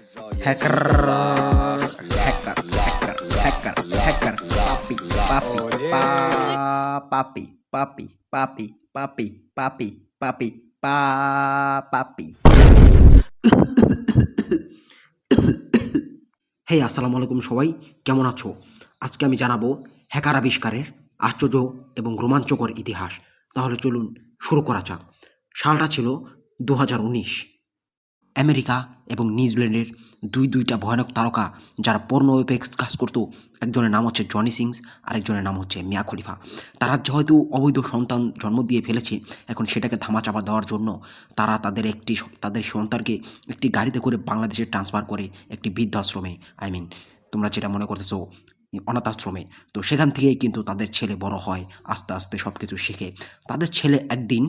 Hacker, hacker, hacker, hacker, hacker, papi, papi, pa, papi, papi, papi, papi, papi, papi, pa, papi. হে আসসালামু আলাইকুম সবাই। কেমন আছো? আজকে আমি জানাব হ্যাকার আবিষ্কারের আশ্চর্য এবং রোমাঞ্চকর ইতিহাস। তাহলে চলুন শুরু করা যাক। সালটা ছিল দু আমেরিকা এবং নিউজিল্যান্ডের দুই দুইটা ভয়ানক তারকা যারা পর্ণ ওয়েবেক্স কাজ করতো, একজনের নাম হচ্ছে জনি সিংস, আরেকজনের নাম হচ্ছে মিয়া খলিফা। তারা যেহেতু অবৈধ সন্তান জন্ম দিয়ে ফেলেছে, এখন সেটাকে ধামাচাপা দেওয়ার জন্য তারা তাদের একটি তাদের সন্তানকে একটি গাড়িতে করে বাংলাদেশে ট্রান্সফার করে একটি বৃদ্ধাশ্রমে আই মিন তোমরা যেটা মনে করতেছো অনাথ আশ্রমে তো সেখান থেকেই কিন্তু তাদের ছেলে বড় হয়, আস্তে আস্তে সব কিছু শিখে। তাদের ছেলে একদিন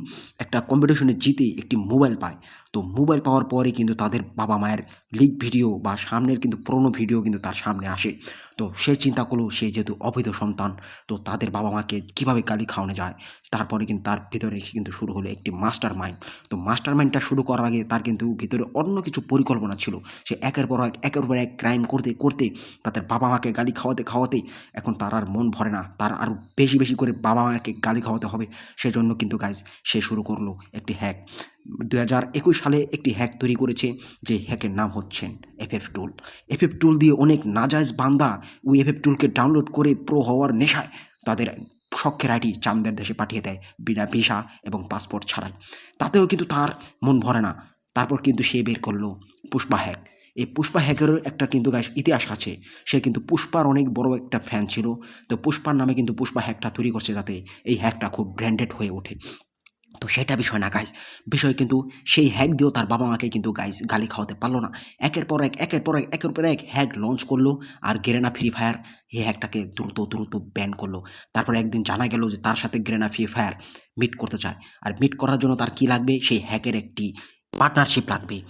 একটা কম্পিটিশনে জিতে একটি মোবাইল পায়। তো মোবাইল পাওয়ার পরে কিন্তু তাদের বাবা মায়ের লিক ভিডিও বা সামনের কিন্তু পুরোনো ভিডিও কিন্তু তার সামনে আসে। তো সে চিন্তা করল, সে যেহেতু অবৈধ সন্তান, তো তাদের বাবা মাকে কীভাবে গালি খাওয়ানো যায়? তারপরে কিন্তু তার ভিতরে কিন্তু শুরু হলো একটি মাস্টার মাইন্ড তো মাস্টার মাইন্ডটা শুরু করার আগে তার কিন্তু ভিতরে অন্য কিছু পরিকল্পনা ছিল। সে একের পর এক, একের পর এক ক্রাইম করতে করতে তাদের বাবা মাকে গালি খাওয়াতে খাওয়াতে এখন তার আর মন ভরে না। তার আরও বেশি বেশি করে বাবা মাকে গালি খাওয়াতে হবে। সেজন্য কিন্তু গাইজ সে শুরু করল একটি হ্যাক দু হাজার একুশ সালে একটি হ্যাক তৈরি করেছে যে হ্যাকের নাম হচ্ছেন এফএফ টুল এফএফ টুল দিয়ে অনেক নাজায়জ বান্দা ওই এফএফ টুলকে ডাউনলোড করে প্রো হওয়ার নেশায় তাদের শখের আইডি চামদের দেশে পাঠিয়ে দেয় বিনা ভিসা এবং পাসপোর্ট ছাড়াই। তাতেও কিন্তু তার মন ভরে না। তারপর কিন্তু সে বের করল পুষ্পা হ্যাক এই পুষ্পা হ্যাকেরও একটা কিন্তু গাইস ইতিহাস আছে। সে কিন্তু পুষ্পার অনেক বড় একটা ফ্যান ছিল। তো পুষ্পার নামে কিন্তু পুষ্পা হ্যাকটা তৈরি করছে যাতে এই হ্যাকটা খুব ব্র্যান্ডেড হয়ে ওঠে। তো সেটা বিষয় না গাইস বিষয় কিন্তু সেই হ্যাক দিয়েও তার বাবা মাকে কিন্তু গাইস গালি খাওয়াতে পারল না। একের পর এক, একের পর এক, একের পর এক হ্যাক লঞ্চ করল আর গেরেনা ফ্রি ফায়ার এই হ্যাকটাকে দ্রুত দ্রুত ব্যান করল। তারপরে একদিন জানা গেল যে তার সাথে গ্রেনা ফ্রি ফায়ার মিট করতে চায়। আর মিট করার জন্য তার কি লাগবে? সেই হ্যাকের একটি পার্টনারশিপ লাগবে।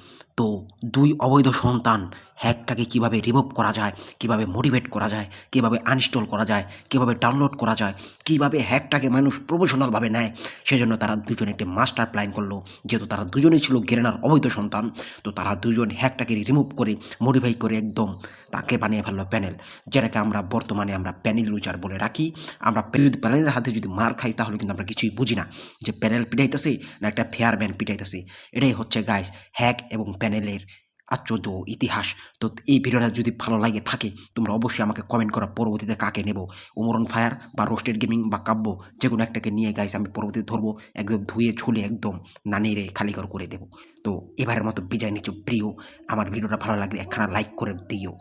তো দুই অবৈধ সন্তান হ্যাকটাকে কীভাবে রিমুভ করা যায়, কীভাবে মোটিভেট করা যায়, কীভাবে আনইনস্টল করা যায়, কীভাবে ডাউনলোড করা যায়, কীভাবে হ্যাকটাকে মানুষ প্রফেশনালভাবে নেয়, সেজন্য তারা দুজন একটি মাস্টার প্ল্যান করল। যেহেতু তারা দুজনেই ছিল গেরেনার অবৈধ সন্তান, তো তারা দুজন হ্যাকটাকে রিমুভ করে মডিফাই করে একদম তাকে বানিয়ে ফেলল প্যানেল যেটাকে আমরা বর্তমানে আমরা প্যানেল লুজার বলে রাখি। আমরা যদি প্যানেলের হাতে যদি মার খাই, তাহলে কিন্তু আমরা কিছুই বুঝি না যে প্যানেল পিটাইতেছে না একটা ফেয়ার ব্যান পিটাইতেছে। এটাই হচ্ছে গাইস হ্যাক এবং প্যানেলের আশ্চর্য ইতিহাস। তো এই ভিডিওটা যদি ভালো লাগে থাকে, তোমরা অবশ্যই আমাকে কমেন্ট করো। পরবর্তীতে কাকে নেব? ওমরন ফায়ার বা রোস্টেড গেমিং বা কাব্য? যে কোনো একটাকে নিয়ে গাইস আমি পরবর্তীতে ধরবো, একদম ধুয়ে ছুলে একদম নানিরে খালি করে দেবো। তো এবারের মতো বিজয় নিচ্ছ প্রিয়। আমার ভিডিওটা ভালো লাগলে একখানা লাইক করে দিও।